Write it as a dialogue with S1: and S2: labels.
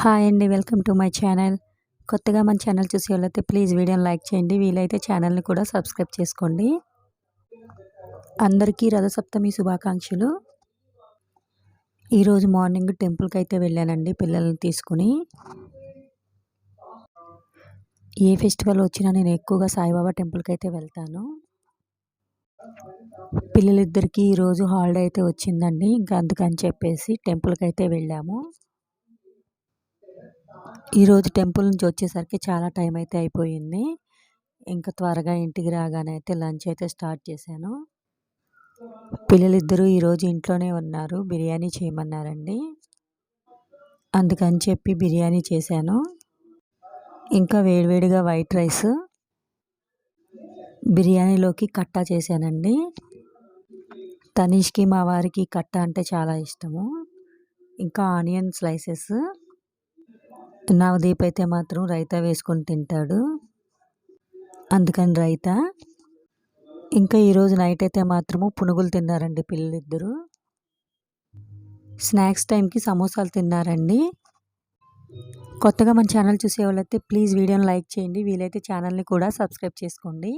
S1: Hi అండి welcome to my channel. కొత్తగా మన ఛానల్ చూసే వాళ్ళైతే ప్లీజ్ వీడియోని లైక్ చేయండి వీలైతే ఛానల్ని కూడా సబ్స్క్రైబ్ చేసుకోండి. అందరికీ రథసప్తమి శుభాకాంక్షలు. ఈరోజు మార్నింగ్ టెంపుల్కి అయితే వెళ్ళానండి పిల్లల్ని తీసుకుని. ఏ ఫెస్టివల్ వచ్చినా నేను ఎక్కువగా సాయిబాబా టెంపుల్కి అయితే వెళ్తాను. పిల్లలిద్దరికీ ఈరోజు హాలిడే అయితే వచ్చిందండి ఇంకా అందుకని చెప్పేసి టెంపుల్కి అయితే వెళ్ళాము. ఈరోజు టెంపుల్ నుంచి వచ్చేసరికి చాలా టైం అయితే అయిపోయింది. ఇంకా త్వరగా ఇంటికి రాగానే అయితే లంచ్ అయితే స్టార్ట్ చేశాను. పిల్లలిద్దరూ ఈరోజు ఇంట్లోనే ఉన్నారు. బిర్యానీ చేయమన్నారండి. అందుకని చెప్పి బిర్యానీ చేశాను. ఇంకా వేడివేడిగా వైట్ రైస్ బిర్యానీలోకి కట్టా చేశానండి. తనీష్కి మా వారికి కట్ట అంటే చాలా ఇష్టము. ఇంకా ఆనియన్ స్లైసెస్ నవదీప్ అయితే మాత్రం రైతా వేసుకొని తింటాడు. అందుకని రైతా ఇంకా ఈరోజు నైట్ అయితే మాత్రము పునుగులు తిన్నారండి పిల్లలిద్దరు. స్నాక్స్ టైంకి సమోసాలు తిన్నారండి. కొత్తగా మన ఛానల్ చూసే వాళ్ళైతే ప్లీజ్ వీడియోని లైక్ చేయండి. వీలైతే ఛానల్ని కూడా సబ్స్క్రైబ్ చేసుకోండి.